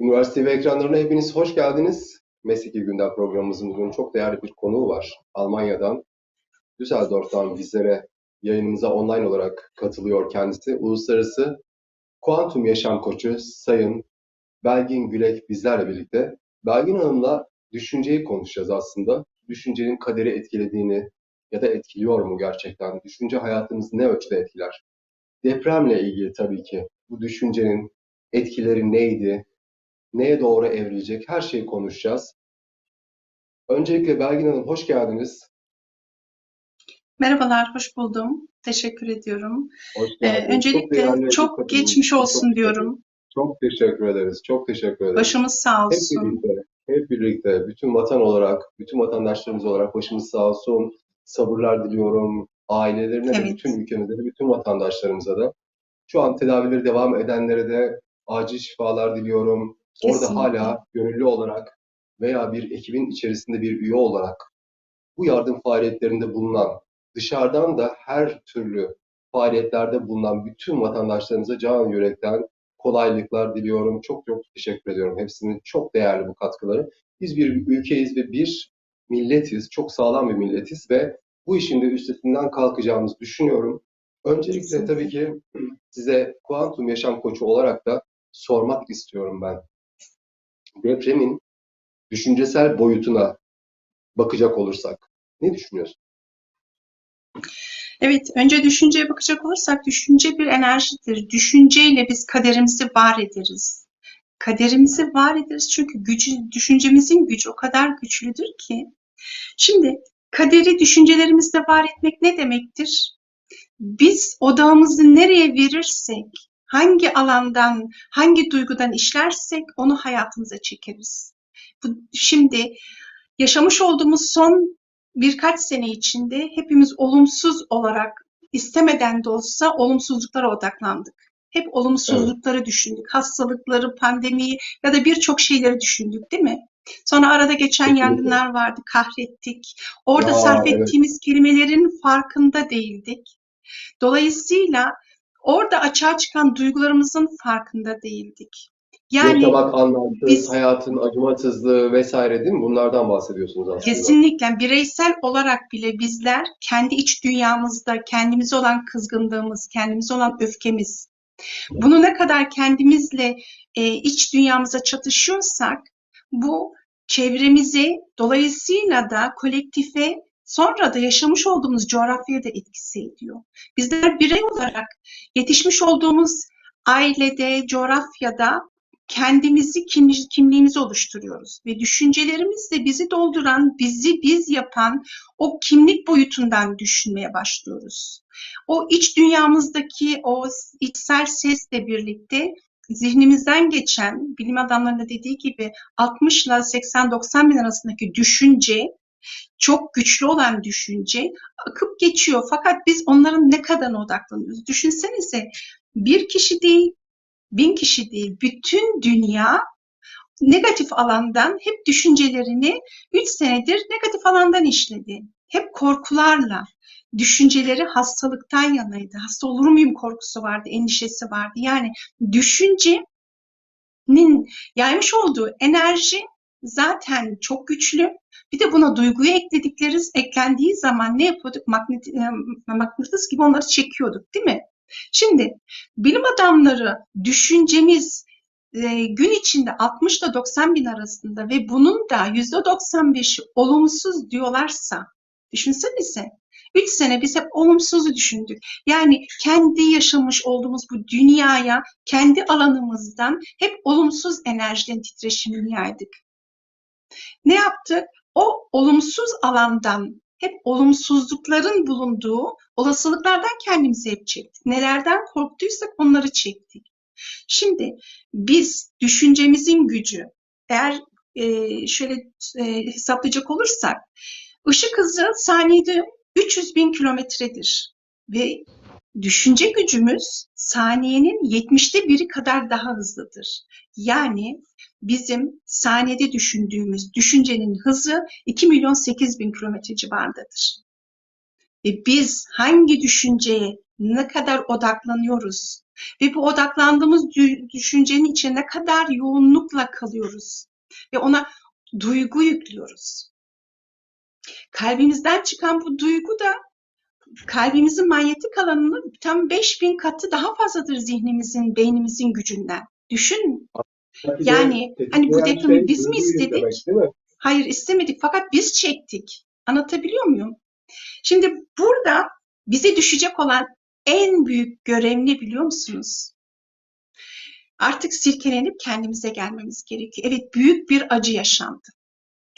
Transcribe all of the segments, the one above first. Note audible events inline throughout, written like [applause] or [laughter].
Üniversite ve ekranlarına hepiniz hoş geldiniz. Mesleki Gündem programımızın çok değerli bir konuğu var. Almanya'dan, Düsseldorf'tan bizlere yayınımıza online olarak katılıyor kendisi. Uluslararası kuantum yaşam koçu Sayın Belgin Gülek bizlerle birlikte. Belgin Hanım'la düşünceyi konuşacağız aslında. Düşüncenin kaderi etkilediğini ya da etkiliyor mu gerçekten? Düşünce hayatımızı ne ölçüde etkiler? Depremle ilgili tabii ki bu düşüncenin etkileri neydi? Neye doğru evrilecek? Her şeyi konuşacağız. Öncelikle Belgin Hanım hoş geldiniz. Merhabalar, hoş buldum. Teşekkür ediyorum. Hoş Ee, öncelikle çok katılımcınız geçmiş olsun çok- diyorum. Çok teşekkür ederiz. Çok teşekkür ederiz. Başımız sağ Hep olsun. birlikte, hep birlikte, bütün vatan olarak, bütün vatandaşlarımız olarak başımız sağ olsun. Sabırlar diliyorum. Ailelerine de, Evet. bütün ülkemize de, bütün vatandaşlarımıza da. Şu an tedavileri devam edenlere de acil şifalar diliyorum. Orada Kesinlikle. hala gönüllü olarak veya bir ekibin içerisinde bir üye olarak bu yardım faaliyetlerinde bulunan, dışarıdan da her türlü faaliyetlerde bulunan bütün vatandaşlarımıza can yürekten kolaylıklar diliyorum. Çok çok teşekkür ediyorum. Hepsinin çok değerli bu katkıları. Biz bir ülkeyiz ve bir milletiz. Çok sağlam bir milletiz ve bu işin de üstesinden kalkacağımızı düşünüyorum. Öncelikle Kesinlikle. tabii ki size kuantum yaşam koçu olarak da sormak istiyorum ben. Depremin düşüncesel boyutuna bakacak olursak ne düşünüyorsun? Evet, önce düşünceye bakacak olursak düşünce bir enerjidir. Düşünceyle biz kaderimizi var ederiz. Kaderimizi var ederiz çünkü gücü, düşüncemizin gücü o kadar güçlüdür ki. Şimdi kaderi düşüncelerimizle var etmek ne demektir? Biz odağımızı nereye verirsek, hangi alandan, hangi duygudan işlersek onu hayatımıza çekeriz. Bu, şimdi yaşamış olduğumuz son birkaç sene içinde hepimiz olumsuz olarak istemeden de olsa olumsuzluklara odaklandık. Hep olumsuzlukları düşündük. Hastalıkları, pandemiyi ya da birçok şeyleri düşündük değil mi? Sonra arada geçen yangınlar vardı, kahrettik. Orada Aa, sarf evet. ettiğimiz kelimelerin farkında değildik. Dolayısıyla orada açığa çıkan duygularımızın farkında değildik. Yani Yaşamak anlamsız, biz- hayatın acımasızlığı vesaire değil mi? Bunlardan bahsediyorsunuz aslında. Kesinlikle bireysel olarak bile bizler kendi iç dünyamızda kendimize olan kızgınlığımız, kendimize olan öfkemiz, bunu ne kadar kendimizle e, iç dünyamıza çatışıyorsak bu çevremize dolayısıyla da kolektife sonra da yaşamış olduğumuz coğrafyaya da etkisi ediyor. Bizler birey olarak yetişmiş olduğumuz ailede, coğrafyada kendimizi, kimli- kimliğimizi oluşturuyoruz ve düşüncelerimizle bizi dolduran, bizi biz yapan o kimlik boyutundan düşünmeye başlıyoruz. O iç dünyamızdaki o içsel sesle birlikte zihnimizden geçen, bilim adamlarının da dediği gibi 60 ile 80-90 bin arasındaki düşünce, çok güçlü olan düşünce akıp geçiyor. Fakat biz onların ne kadarına odaklanıyoruz? Düşünsenize bir kişi değil, bin kişi değil, bütün dünya negatif alandan hep düşüncelerini 3 senedir negatif alandan işledi. Hep korkularla. Düşünceleri hastalıktan yanaydı. Hasta olur muyum korkusu vardı, endişesi vardı. Yani düşüncenin yaymış olduğu enerji zaten çok güçlü. Bir de buna duyguyu ekledikleri, eklendiği zaman ne yapıyorduk? Magnet, e, mıknatıs gibi onları çekiyorduk değil mi? Şimdi bilim adamları düşüncemiz e, gün içinde 60 ile 90 bin arasında ve bunun da %95'i olumsuz diyorlarsa düşünsenize 3 sene biz hep olumsuzu düşündük. Yani kendi yaşamış olduğumuz bu dünyaya kendi alanımızdan hep olumsuz enerjinin titreşimini yaydık. Ne yaptık? O olumsuz alandan hep olumsuzlukların bulunduğu olasılıklardan kendimizi hep çektik. Nelerden korktuysak onları çektik. Şimdi biz düşüncemizin gücü eğer e, şöyle e, hesaplayacak olursak ışık hızı saniyede 300 bin kilometredir ve düşünce gücümüz saniyenin 70'te biri kadar daha hızlıdır. Yani bizim saniyede düşündüğümüz düşüncenin hızı 2 milyon 8 bin kilometre civarındadır. Ve biz hangi düşünceye ne kadar odaklanıyoruz ve bu odaklandığımız dü- düşüncenin içine ne kadar yoğunlukla kalıyoruz ve ona duygu yüklüyoruz. Kalbimizden çıkan bu duygu da kalbimizin manyetik alanının tam 5000 katı daha fazladır zihnimizin, beynimizin gücünden. Düşün. Belki Yani de hani bu depremi şey biz mi istedik? mi? Hayır istemedik fakat biz çektik. Anlatabiliyor muyum? Şimdi burada bize düşecek olan en büyük görev ne biliyor musunuz? Artık sirkelenip kendimize gelmemiz gerekiyor. Evet büyük bir acı yaşandı.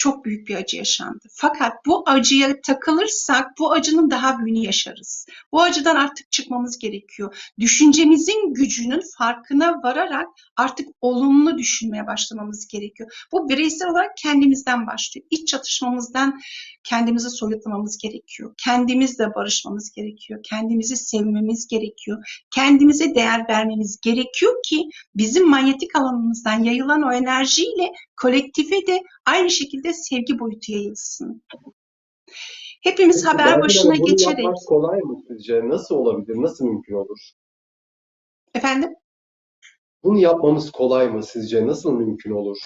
Çok büyük bir acı yaşandı. Fakat bu acıya takılırsak bu acının daha büyüğünü yaşarız. Bu acıdan artık çıkmamız gerekiyor. Düşüncemizin gücünün farkına vararak artık olumlu düşünmeye başlamamız gerekiyor. Bu bireysel olarak kendimizden başlıyor. İç çatışmamızdan kendimizi soyutlamamız gerekiyor. Kendimizle barışmamız gerekiyor. Kendimizi sevmemiz gerekiyor. Kendimize değer vermemiz gerekiyor ki bizim manyetik alanımızdan yayılan o enerjiyle kolektife de aynı şekilde sevgi boyutu yayılsın. Hepimiz Peki, haber başına bunu geçerek yapmak kolay mı sizce? Nasıl olabilir? Nasıl mümkün olur? efendim Bunu yapmamız kolay mı sizce? Nasıl mümkün olur?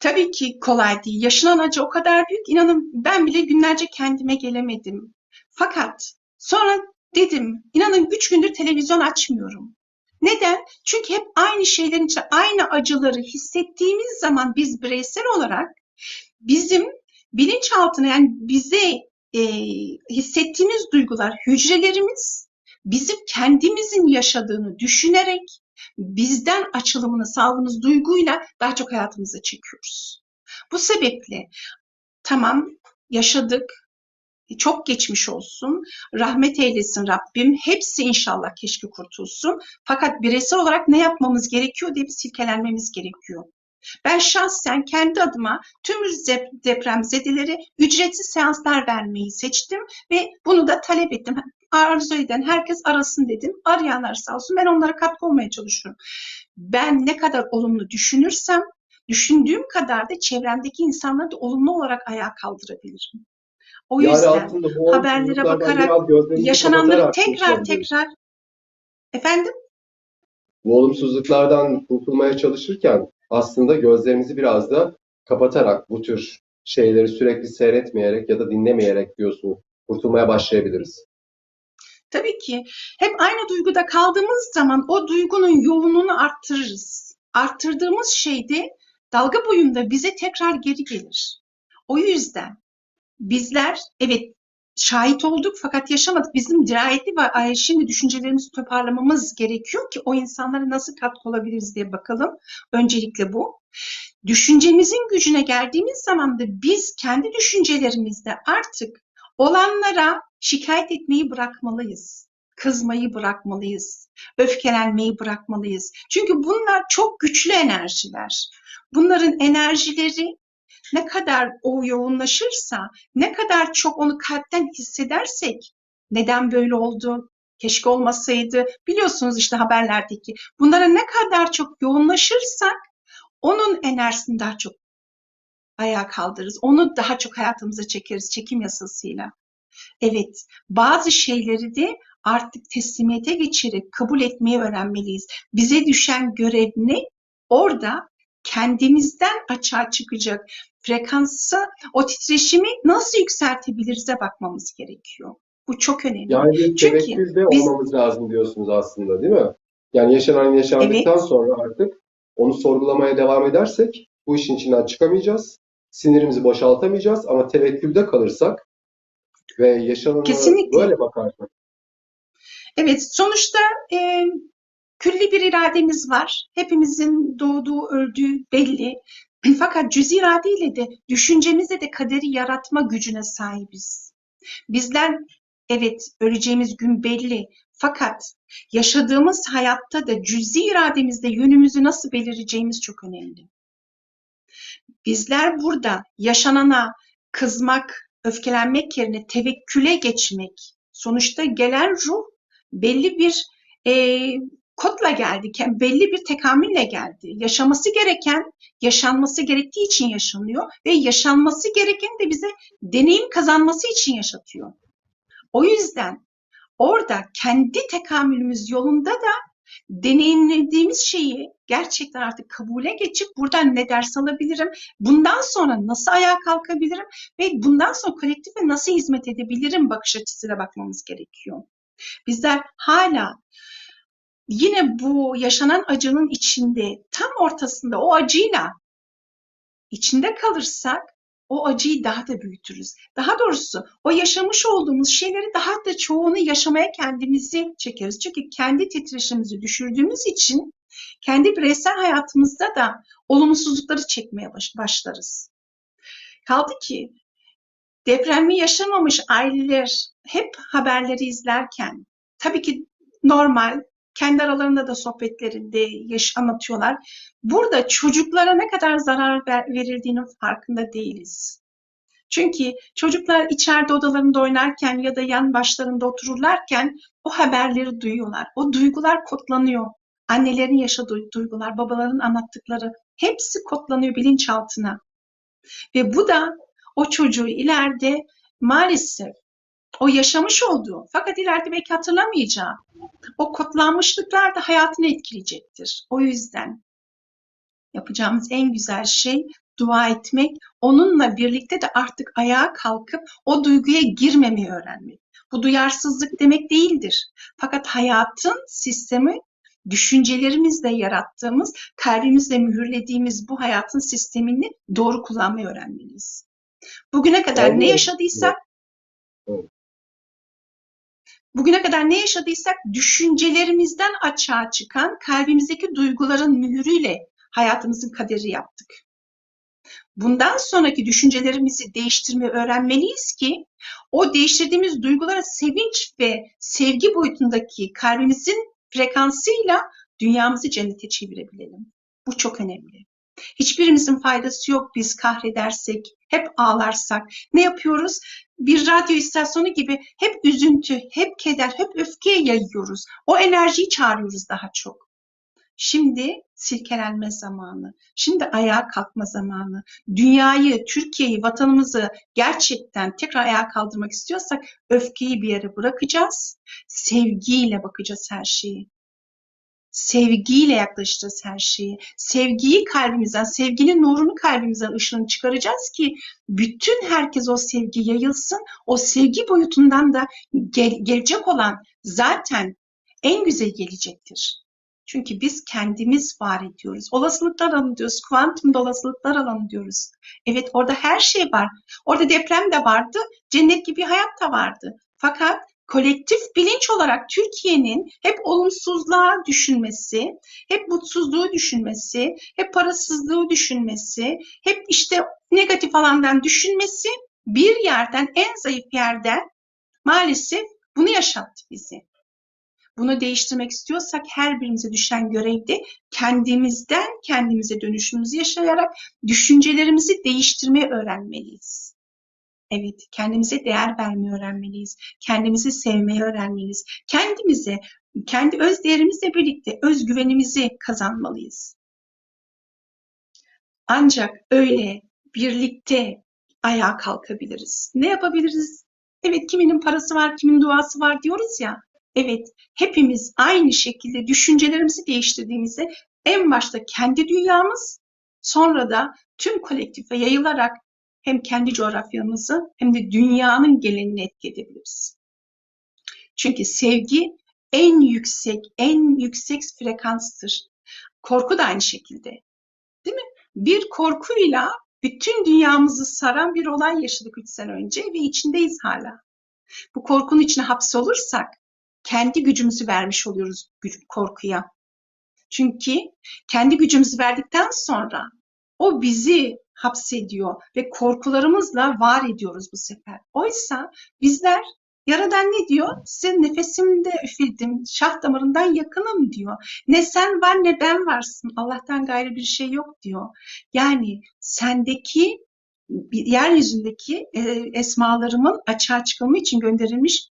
Tabii ki kolay değil. Yaşanan acı o kadar büyük. İnanın ben bile günlerce kendime gelemedim. Fakat sonra dedim, inanın üç gündür televizyon açmıyorum. Neden? Çünkü hep aynı şeylerin içinde, aynı acıları hissettiğimiz zaman biz bireysel olarak bizim bilinçaltına yani bize e, hissettiğimiz duygular, hücrelerimiz bizim kendimizin yaşadığını düşünerek bizden açılımını sağladığımız duyguyla daha çok hayatımıza çekiyoruz. Bu sebeple tamam yaşadık, çok geçmiş olsun, rahmet eylesin Rabbim, hepsi inşallah keşke kurtulsun. Fakat bireysel olarak ne yapmamız gerekiyor diye bir silkelenmemiz gerekiyor. Ben şahsen kendi adıma tüm depremzedelere ücretsiz seanslar vermeyi seçtim ve bunu da talep ettim. Arzu eden herkes arasın dedim. Arayanlar sağ olsun ben onlara katkı olmaya çalışıyorum. Ben ne kadar olumlu düşünürsem düşündüğüm kadar da çevremdeki insanları da olumlu olarak ayağa kaldırabilirim. O Yani yüzden haberlere bakarak yaşananları tekrar tekrar efendim Bu olumsuzluklardan kurtulmaya çalışırken aslında gözlerimizi biraz da kapatarak bu tür şeyleri sürekli seyretmeyerek ya da dinlemeyerek diyorsun kurtulmaya başlayabiliriz. Tabii ki hep aynı duyguda kaldığımız zaman o duygunun yoğunluğunu arttırırız. Arttırdığımız şey de dalga boyunda bize tekrar geri gelir. O yüzden bizler evet şahit olduk fakat yaşamadık. Bizim dirayetli ve şimdi düşüncelerimizi toparlamamız gerekiyor ki o insanlara nasıl katkı olabiliriz diye bakalım. Öncelikle bu. Düşüncemizin gücüne geldiğimiz zaman da biz kendi düşüncelerimizde artık olanlara şikayet etmeyi bırakmalıyız. Kızmayı bırakmalıyız. Öfkelenmeyi bırakmalıyız. Çünkü bunlar çok güçlü enerjiler. Bunların enerjileri ne kadar o yoğunlaşırsa, ne kadar çok onu kalpten hissedersek, neden böyle oldu, keşke olmasaydı, biliyorsunuz işte haberlerdeki. Bunlara ne kadar çok yoğunlaşırsak, onun enerjisini daha çok ayağa kaldırırız. Onu daha çok hayatımıza çekeriz çekim yasasıyla. Evet, bazı şeyleri de artık teslimiyete geçirip kabul etmeyi öğrenmeliyiz. Bize düşen görev ne? Orada kendimizden açığa çıkacak frekansı, o titreşimi nasıl yükseltebiliriz'e bakmamız gerekiyor. Bu çok önemli. Yani Çünkü tevekkülde biz- olmamız lazım diyorsunuz aslında değil mi? Yani yaşanan yaşandıktan Evet. sonra artık onu sorgulamaya devam edersek bu işin içinden çıkamayacağız. Sinirimizi boşaltamayacağız ama tevekkülde kalırsak ve yaşanana Kesinlikle. böyle bakarsak Evet, sonuçta e, külli bir irademiz var. Hepimizin doğduğu, öldüğü belli. [clears throat] Fakat cüz iradeyle de düşüncemizle de kaderi yaratma gücüne sahibiz. Bizler evet öleceğimiz gün belli. Fakat yaşadığımız hayatta da cüzi irademizde yönümüzü nasıl belirleyeceğimiz çok önemli. Bizler burada yaşanana kızmak, öfkelenmek yerine tevekküle geçmek. Sonuçta gelen ruh belli bir e, kodla geldi, belli bir tekamülle geldi. Yaşaması gereken, yaşanması gerektiği için yaşanıyor ve yaşanması gereken de bize deneyim kazanması için yaşatıyor. O yüzden orada kendi tekamülümüz yolunda da deneyimlediğimiz şeyi gerçekten artık kabule geçip buradan ne ders alabilirim, bundan sonra nasıl ayağa kalkabilirim ve bundan sonra kolektife nasıl hizmet edebilirim bakış açısıyla bakmamız gerekiyor. Bizler hala yine bu yaşanan acının içinde, tam ortasında o acıyla içinde kalırsak o acıyı daha da büyütürüz. Daha doğrusu o yaşamış olduğumuz şeyleri daha da çoğunu yaşamaya kendimizi çekeriz. Çünkü kendi titreşimimizi düşürdüğümüz için kendi bireysel hayatımızda da olumsuzlukları çekmeye başlarız. Kaldı ki depremi yaşamamış aileler hep haberleri izlerken tabii ki normal kendi aralarında da sohbetlerinde yaş anlatıyorlar. Burada çocuklara ne kadar zarar ver, verildiğinin farkında değiliz. Çünkü çocuklar içeride odalarında oynarken ya da yan başlarında otururlarken o haberleri duyuyorlar. O duygular kodlanıyor. Annelerin yaşadığı duygular, babaların anlattıkları hepsi kodlanıyor bilinçaltına. Ve bu da o çocuğu ileride maalesef o yaşamış olduğu fakat ileride belki hatırlamayacağı o kodlanmışlıklar da hayatını etkileyecektir. O yüzden yapacağımız en güzel şey dua etmek, onunla birlikte de artık ayağa kalkıp o duyguya girmemeyi öğrenmek. Bu duyarsızlık demek değildir. Fakat hayatın sistemi düşüncelerimizle yarattığımız, kalbimizle mühürlediğimiz bu hayatın sistemini doğru kullanmayı öğrenmeliyiz. Bugüne kadar ne yaşadıysak evet. Bugüne kadar ne yaşadıysak düşüncelerimizden açığa çıkan kalbimizdeki duyguların mühürüyle hayatımızın kaderi yaptık. Bundan sonraki düşüncelerimizi değiştirmeyi öğrenmeliyiz ki o değiştirdiğimiz duygulara sevinç ve sevgi boyutundaki kalbimizin frekansıyla dünyamızı cennete çevirebilelim. Bu çok önemli. Hiçbirimizin faydası yok biz kahredersek, hep ağlarsak. Ne yapıyoruz? Bir radyo istasyonu gibi hep üzüntü, hep keder, hep öfkeye yayıyoruz. O enerjiyi çağırıyoruz daha çok. Şimdi silkelenme zamanı. Şimdi ayağa kalkma zamanı. Dünyayı, Türkiye'yi, vatanımızı gerçekten tekrar ayağa kaldırmak istiyorsak öfkeyi bir yere bırakacağız. Sevgiyle bakacağız her şeyi sevgiyle yaklaşacağız her şeyi. Sevgiyi kalbimizden, sevginin nurunu kalbimizden, ışığını çıkaracağız ki bütün herkes o sevgi yayılsın. O sevgi boyutundan da gel gelecek olan zaten en güzel gelecektir. Çünkü biz kendimiz var ediyoruz. Olasılıklar alanı diyoruz. Kuantum olasılıklar alanı diyoruz. Evet orada her şey var. Orada deprem de vardı. Cennet gibi hayat da vardı. Fakat kolektif bilinç olarak Türkiye'nin hep olumsuzluğa düşünmesi, hep mutsuzluğu düşünmesi, hep parasızlığı düşünmesi, hep işte negatif alandan düşünmesi bir yerden, en zayıf yerden maalesef bunu yaşattı bizi. Bunu değiştirmek istiyorsak her birimize düşen görevde kendimizden kendimize dönüşümüzü yaşayarak düşüncelerimizi değiştirmeyi öğrenmeliyiz. Evet, kendimize değer vermeyi öğrenmeliyiz. Kendimizi sevmeyi öğrenmeliyiz. Kendimize, kendi öz değerimizle birlikte özgüvenimizi kazanmalıyız. Ancak öyle birlikte ayağa kalkabiliriz. Ne yapabiliriz? Evet, kiminin parası var, kimin duası var diyoruz ya. Evet, hepimiz aynı şekilde düşüncelerimizi değiştirdiğimizde en başta kendi dünyamız, sonra da tüm kolektife yayılarak hem kendi coğrafyamızı hem de dünyanın gelenini etki edebiliriz. Çünkü sevgi en yüksek, en yüksek frekanstır. Korku da aynı şekilde. Değil mi? Bir korkuyla bütün dünyamızı saran bir olay yaşadık 3 sene önce ve içindeyiz hala. Bu korkunun içine hapsolursak kendi gücümüzü vermiş oluyoruz korkuya. Çünkü kendi gücümüzü verdikten sonra o bizi hapsediyor ve korkularımızla var ediyoruz bu sefer. Oysa bizler Yaradan ne diyor? Size nefesimde üfledim, şah damarından yakınım diyor. Ne sen var ne ben varsın. Allah'tan gayrı bir şey yok diyor. Yani sendeki yeryüzündeki e, esmalarımın açığa çıkımı için gönderilmiş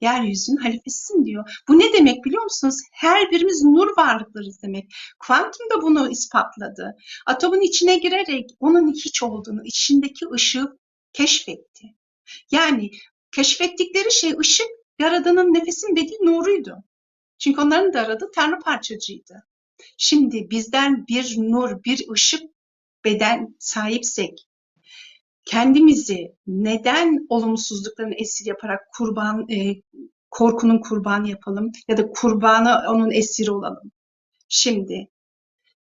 yeryüzünün halifesisin diyor. Bu ne demek biliyor musunuz? Her birimiz nur varlıklarız demek. Kuantum da bunu ispatladı. Atomun içine girerek onun hiç olduğunu, içindeki ışığı keşfetti. Yani keşfettikleri şey ışık Yaradan'ın nefesin dediği nuruydu. Çünkü onların da aradığı Tanrı parçacıydı. Şimdi bizden bir nur, bir ışık beden sahipsek kendimizi neden olumsuzlukların esir yaparak kurban e, korkunun kurbanı yapalım ya da kurbanı onun esiri olalım. Şimdi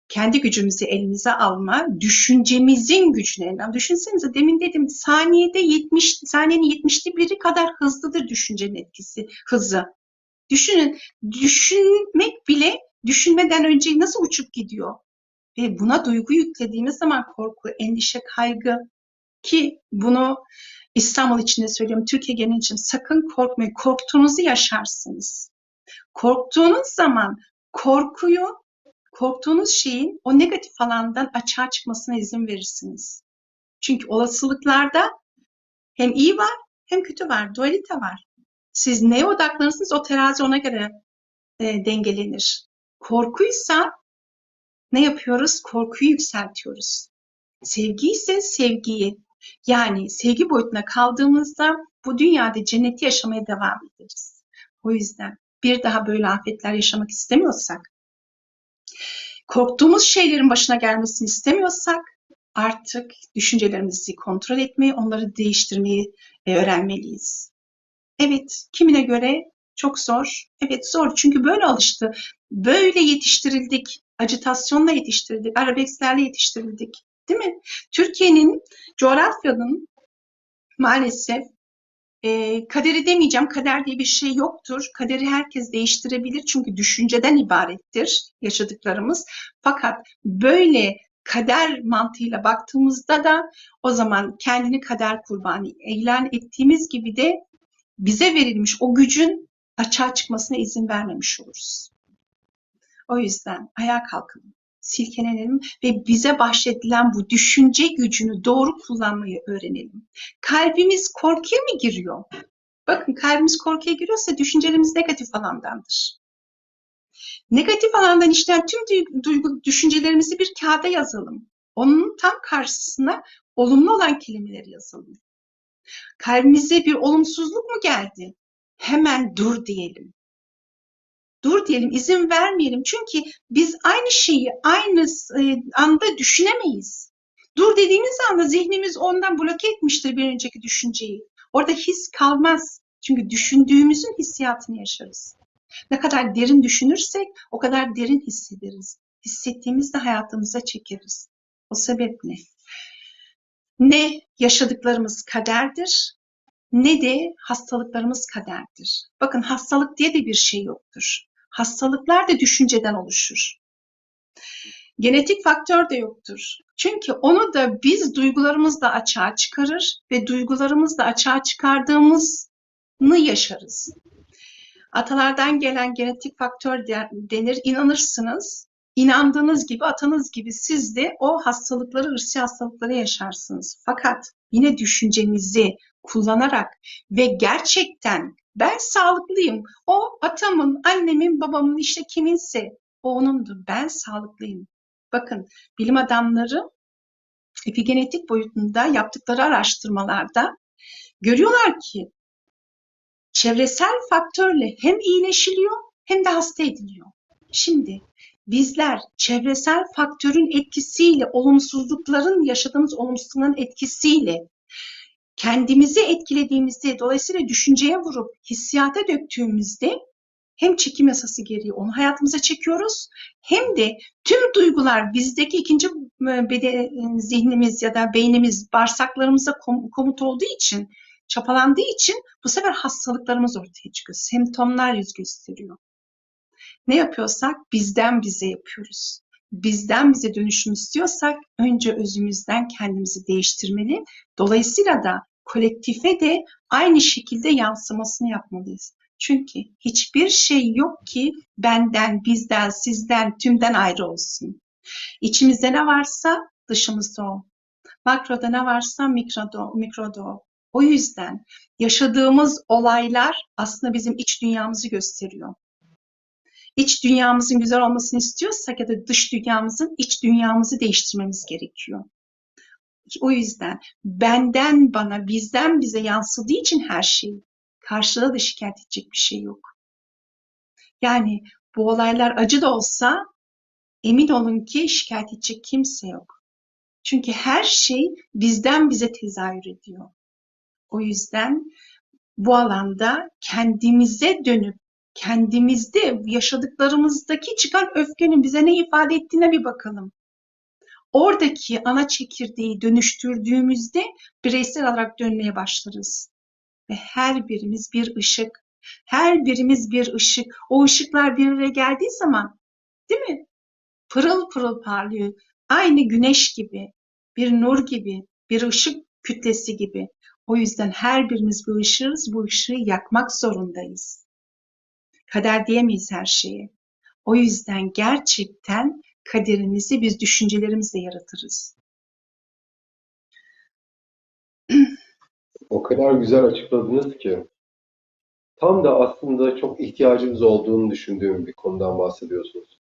kendi gücümüzü elimize alma, düşüncemizin gücüne eline. Düşünsenize demin dedim saniyede 70 saniyenin 70'li biri kadar hızlıdır düşüncenin etkisi, hızı. Düşünün, düşünmek bile düşünmeden önce nasıl uçup gidiyor? Ve buna duygu yüklediğimiz zaman korku, endişe, kaygı ki bunu İstanbul için de söylüyorum, Türkiye genel için sakın korkmayın. Korktuğunuzu yaşarsınız. Korktuğunuz zaman korkuyu, korktuğunuz şeyin o negatif alandan açığa çıkmasına izin verirsiniz. Çünkü olasılıklarda hem iyi var hem kötü var, dualite var. Siz neye odaklanırsınız o terazi ona göre e, dengelenir. Korkuysa ne yapıyoruz? Korkuyu yükseltiyoruz. Sevgi ise sevgiyi, yani sevgi boyutuna kaldığımızda bu dünyada cenneti yaşamaya devam ederiz. O yüzden bir daha böyle afetler yaşamak istemiyorsak, korktuğumuz şeylerin başına gelmesini istemiyorsak artık düşüncelerimizi kontrol etmeyi, onları değiştirmeyi e, öğrenmeliyiz. Evet, kimine göre çok zor. Evet zor çünkü böyle alıştı. Böyle yetiştirildik. Acitasyonla yetiştirildik. Arabesklerle yetiştirildik. Değil mi? Türkiye'nin coğrafyanın maalesef e, kaderi demeyeceğim. Kader diye bir şey yoktur. Kaderi herkes değiştirebilir çünkü düşünceden ibarettir yaşadıklarımız. Fakat böyle kader mantığıyla baktığımızda da o zaman kendini kader kurbanı ilan ettiğimiz gibi de bize verilmiş o gücün açığa çıkmasına izin vermemiş oluruz. O yüzden ayağa kalkalım silkelenelim ve bize bahşedilen bu düşünce gücünü doğru kullanmayı öğrenelim. Kalbimiz korkuya mı giriyor? Bakın kalbimiz korkuya giriyorsa düşüncelerimiz negatif alandandır. Negatif alandan işleyen tüm duygu düşüncelerimizi bir kağıda yazalım. Onun tam karşısına olumlu olan kelimeleri yazalım. Kalbimize bir olumsuzluk mu geldi? Hemen dur diyelim dur diyelim, izin vermeyelim. Çünkü biz aynı şeyi aynı e, anda düşünemeyiz. Dur dediğimiz anda zihnimiz ondan bloke etmiştir bir önceki düşünceyi. Orada his kalmaz. Çünkü düşündüğümüzün hissiyatını yaşarız. Ne kadar derin düşünürsek o kadar derin hissederiz. Hissettiğimizde hayatımıza çekeriz. O sebeple ne yaşadıklarımız kaderdir ne de hastalıklarımız kaderdir. Bakın hastalık diye de bir şey yoktur. Hastalıklar da düşünceden oluşur. Genetik faktör de yoktur. Çünkü onu da biz duygularımızla açığa çıkarır ve duygularımızla açığa çıkardığımızını yaşarız. Atalardan gelen genetik faktör denir. İnanırsınız. İnandığınız gibi, atanız gibi siz de o hastalıkları, ırsi hastalıkları yaşarsınız. Fakat yine düşüncemizi kullanarak ve gerçekten ben sağlıklıyım. O atamın, annemin, babamın işte kiminse o onundu. Ben sağlıklıyım. Bakın bilim adamları epigenetik boyutunda yaptıkları araştırmalarda görüyorlar ki çevresel faktörle hem iyileşiliyor hem de hasta ediliyor. Şimdi bizler çevresel faktörün etkisiyle, olumsuzlukların yaşadığımız olumsuzluğun etkisiyle kendimizi etkilediğimizde, dolayısıyla düşünceye vurup hissiyata döktüğümüzde hem çekim yasası gereği onu hayatımıza çekiyoruz hem de tüm duygular bizdeki ikinci e, beden, zihnimiz ya da beynimiz bağırsaklarımıza komut olduğu için çapalandığı için bu sefer hastalıklarımız ortaya çıkıyor. Semptomlar yüz gösteriyor. Ne yapıyorsak bizden bize yapıyoruz bizden bize dönüşüm istiyorsak önce özümüzden kendimizi değiştirmeli. Dolayısıyla da kolektife de aynı şekilde yansımasını yapmalıyız. Çünkü hiçbir şey yok ki benden, bizden, sizden, tümden ayrı olsun. İçimizde ne varsa dışımızda o. Makroda ne varsa mikroda, mikroda o. O yüzden yaşadığımız olaylar aslında bizim iç dünyamızı gösteriyor iç dünyamızın güzel olmasını istiyorsak ya da dış dünyamızın iç dünyamızı değiştirmemiz gerekiyor. O yüzden benden bana, bizden bize yansıdığı için her şey Karşıda da şikayet edecek bir şey yok. Yani bu olaylar acı da olsa emin olun ki şikayet edecek kimse yok. Çünkü her şey bizden bize tezahür ediyor. O yüzden bu alanda kendimize dönüp kendimizde yaşadıklarımızdaki çıkan öfkenin bize ne ifade ettiğine bir bakalım. Oradaki ana çekirdeği dönüştürdüğümüzde bireysel olarak dönmeye başlarız. Ve her birimiz bir ışık, her birimiz bir ışık. O ışıklar bir araya geldiği zaman, değil mi? Pırıl pırıl parlıyor. Aynı güneş gibi, bir nur gibi, bir ışık kütlesi gibi. O yüzden her birimiz bu ışığız, bu ışığı yakmak zorundayız. Kader diyemeyiz her şeye. O yüzden gerçekten kaderimizi biz düşüncelerimizle yaratırız. O kadar güzel açıkladınız ki. Tam da aslında çok ihtiyacımız olduğunu düşündüğüm bir konudan bahsediyorsunuz.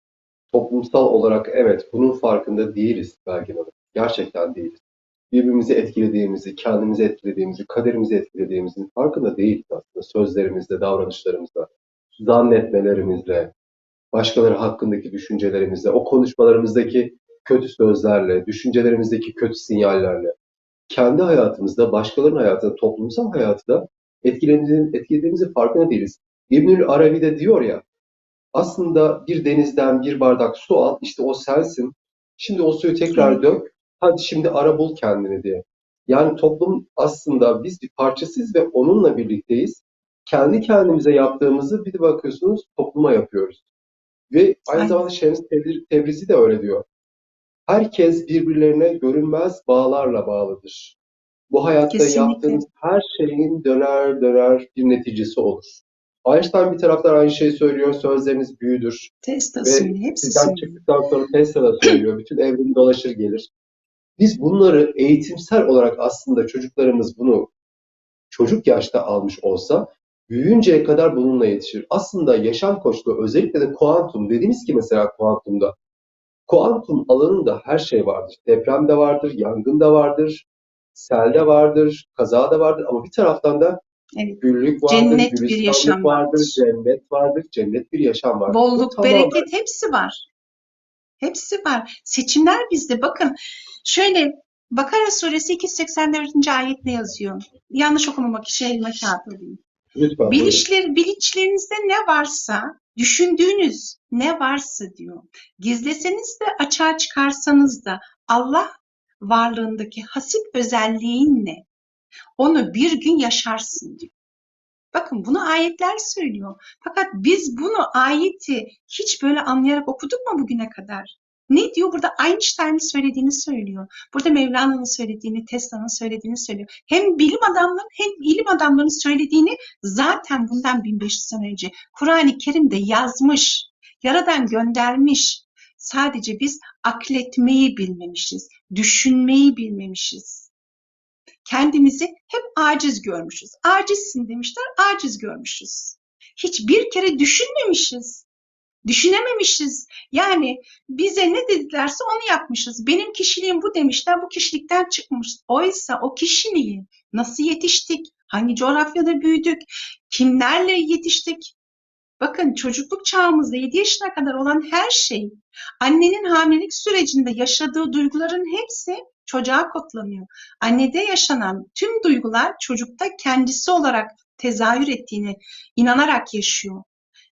Toplumsal olarak evet bunun farkında değiliz Belgin Hanım. Gerçekten değiliz. Birbirimizi etkilediğimizi, kendimizi etkilediğimizi, kaderimizi etkilediğimizin farkında değiliz aslında. Sözlerimizle, davranışlarımızla, zannetmelerimizle, başkaları hakkındaki düşüncelerimizle, o konuşmalarımızdaki kötü sözlerle, düşüncelerimizdeki kötü sinyallerle, kendi hayatımızda, başkalarının hayatında, toplumsal hayatında etkilediğimizin, etkilediğimizin farkında değiliz. İbnül Arabi de diyor ya, aslında bir denizden bir bardak su al, işte o sensin. Şimdi o suyu tekrar dök, hadi şimdi ara bul kendini diye. Yani toplum aslında biz bir parçasıyız ve onunla birlikteyiz. Kendi kendimize yaptığımızı bir de bakıyorsunuz topluma yapıyoruz. Ve aynı Aynen. zamanda Şems Tebri- Tebrizi de öyle diyor. Herkes birbirlerine görünmez bağlarla bağlıdır. Bu hayatta Kesinlikle. yaptığınız her şeyin döner döner bir neticesi olur. Einstein bir taraftan aynı şeyi söylüyor, sözleriniz büyüdür. Tesla Ve söylüyor, hepsi Sizden söylüyor. çıktıktan sonra Tesla da söylüyor, bütün evrim dolaşır gelir. Biz bunları eğitimsel olarak aslında çocuklarımız bunu çocuk yaşta almış olsa büyüyünceye kadar bununla yetişir. Aslında yaşam koçluğu özellikle de kuantum dediğimiz ki mesela kuantumda kuantum alanında her şey vardır. Deprem de vardır, yangın da vardır, sel de vardır, kaza da vardır ama bir taraftan da Evet. güllük vardır, Cennet bir yaşam vardır, vardır. cennet vardır, cennet bir yaşam vardır. Bolluk, tamamen bereket hepsi var. Hepsi var. Seçimler bizde. Bakın şöyle Bakara suresi 284. ayet ne yazıyor? Yanlış okumamak için elime kağıt alayım. Lütfen. Bilinçler, bilinçlerinizde ne varsa, düşündüğünüz ne varsa diyor. Gizleseniz de açığa çıkarsanız da Allah varlığındaki hasip özelliğinle onu bir gün yaşarsın diyor. Bakın bunu ayetler söylüyor. Fakat biz bunu ayeti hiç böyle anlayarak okuduk mu bugüne kadar? Ne diyor? Burada Einstein'ın söylediğini söylüyor. Burada Mevlana'nın söylediğini, Tesla'nın söylediğini söylüyor. Hem bilim adamlarının hem ilim adamlarının söylediğini zaten bundan 1500 sene önce Kur'an-ı Kerim'de yazmış. Yaradan göndermiş. Sadece biz akletmeyi bilmemişiz. Düşünmeyi bilmemişiz. Kendimizi hep aciz görmüşüz. Acizsin demişler, aciz görmüşüz. Hiçbir kere düşünmemişiz. Düşünememişiz. Yani bize ne dedilerse onu yapmışız. Benim kişiliğim bu demişler, bu kişilikten çıkmış. Oysa o kişiliği nasıl yetiştik? Hangi coğrafyada büyüdük? Kimlerle yetiştik? Bakın çocukluk çağımızda 7 yaşına kadar olan her şey, annenin hamilelik sürecinde yaşadığı duyguların hepsi çocuğa kodlanıyor. Annede yaşanan tüm duygular çocukta kendisi olarak tezahür ettiğini inanarak yaşıyor.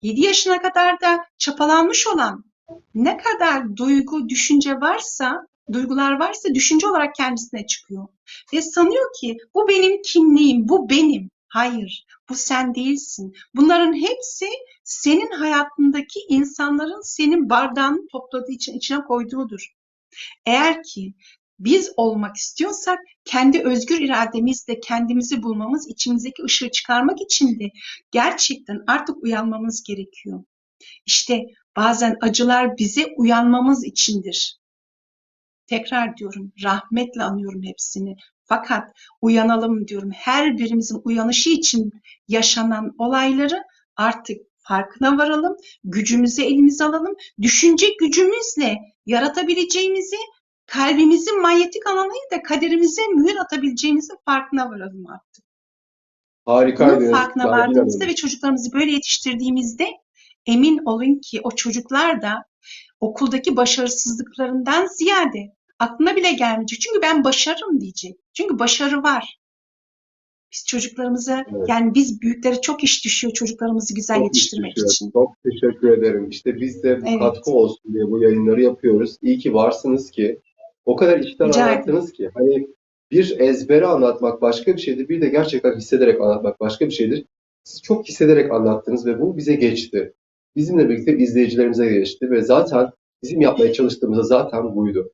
7 yaşına kadar da çapalanmış olan ne kadar duygu, düşünce varsa, duygular varsa düşünce olarak kendisine çıkıyor. Ve sanıyor ki bu benim kimliğim, bu benim. Hayır, bu sen değilsin. Bunların hepsi senin hayatındaki insanların senin bardağını topladığı için içine koyduğudur. Eğer ki biz olmak istiyorsak kendi özgür irademizle kendimizi bulmamız, içimizdeki ışığı çıkarmak için de gerçekten artık uyanmamız gerekiyor. İşte bazen acılar bize uyanmamız içindir. Tekrar diyorum, rahmetle anıyorum hepsini. Fakat uyanalım diyorum. Her birimizin uyanışı için yaşanan olayları artık farkına varalım, gücümüzü elimize alalım, düşünce gücümüzle yaratabileceğimizi, kalbimizin manyetik alanıyla kaderimize mühür atabileceğimizin farkına varalım artık. Harikaydınız. Bunun farkına vardığımızda ve çocuklarımızı böyle yetiştirdiğimizde emin olun ki o çocuklar da okuldaki başarısızlıklarından ziyade aklına bile gelmeyecek. Çünkü ben başarırım diyecek. Çünkü başarı var. Biz çocuklarımıza Evet. yani biz büyüklere çok iş düşüyor çocuklarımızı güzel Çok yetiştirmek için. Çok teşekkür ederim. İşte biz de bu Evet. katkı olsun diye bu yayınları yapıyoruz. İyi ki varsınız ki. O kadar içten Rica anlattınız ki. Hani bir ezbere anlatmak başka bir şeydir. Bir de gerçekten hissederek anlatmak başka bir şeydir. Siz çok hissederek anlattınız ve bu bize geçti. Bizimle birlikte izleyicilerimize geçti ve zaten bizim yapmaya çalıştığımız da zaten buydu.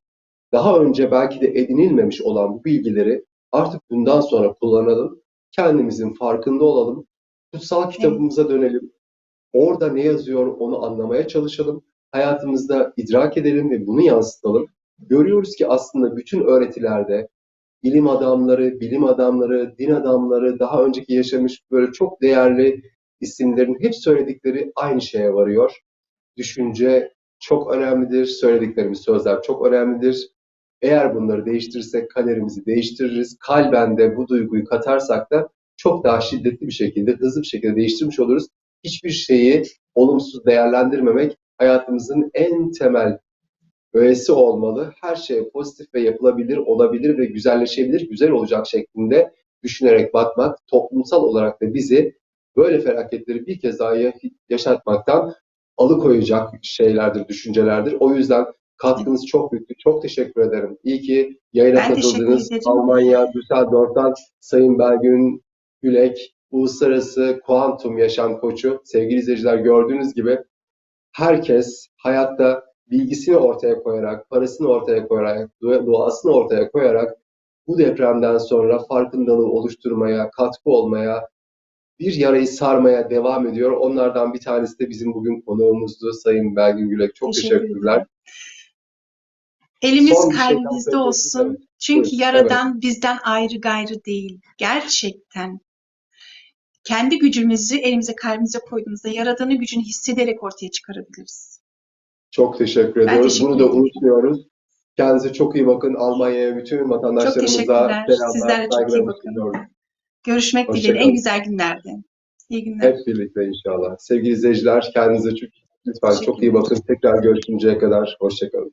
Daha önce belki de edinilmemiş olan bu bilgileri artık bundan sonra kullanalım. Kendimizin farkında olalım. Kutsal kitabımıza dönelim. Orada ne yazıyor onu anlamaya çalışalım. Hayatımızda idrak edelim ve bunu yansıtalım. Görüyoruz ki aslında bütün öğretilerde ilim adamları, bilim adamları, din adamları, daha önceki yaşamış böyle çok değerli isimlerin hep söyledikleri aynı şeye varıyor. Düşünce çok önemlidir, söylediklerimiz sözler çok önemlidir. Eğer bunları değiştirirsek kaderimizi değiştiririz. Kalben de bu duyguyu katarsak da çok daha şiddetli bir şekilde, hızlı bir şekilde değiştirmiş oluruz. Hiçbir şeyi olumsuz değerlendirmemek hayatımızın en temel öğesi olmalı. Her şey pozitif ve yapılabilir, olabilir ve güzelleşebilir, güzel olacak şeklinde düşünerek bakmak, toplumsal olarak da bizi böyle felaketleri bir kez daha ya- yaşatmaktan alıkoyacak şeylerdir, düşüncelerdir. O yüzden katkınız çok büyüktü. Çok teşekkür ederim. İyi ki yayına katıldınız. Almanya, Düsseldorf'tan Sayın Belgün Gülek, Uluslararası Kuantum Yaşam Koçu. Sevgili izleyiciler gördüğünüz gibi herkes hayatta bilgisini ortaya koyarak, parasını ortaya koyarak, duasını ortaya koyarak bu depremden sonra farkındalığı oluşturmaya, katkı olmaya, bir yarayı sarmaya devam ediyor. Onlardan bir tanesi de bizim bugün konuğumuzdu Sayın Belgin Gülek. Çok Teşekkür teşekkürler. Elimiz Son şey kalbimizde kaldı. olsun. Evet. Çünkü Buyurun, Yaradan bizden ayrı gayrı değil. Gerçekten kendi gücümüzü elimize kalbimize koyduğumuzda Yaradan'ın gücünü hissederek ortaya çıkarabiliriz. Çok teşekkür ediyoruz. teşekkür Bunu da ederim. unutmuyoruz. Kendinize çok iyi bakın. Almanya'ya bütün vatandaşlarımıza teşekkürler. selamlar, Sizler de çok iyi bakın. Görüşmek dileğiyle en güzel günlerde. İyi günler. Hep birlikte inşallah. Sevgili izleyiciler kendinize çok, lütfen çok iyi bakın. Tekrar görüşünceye kadar hoşçakalın.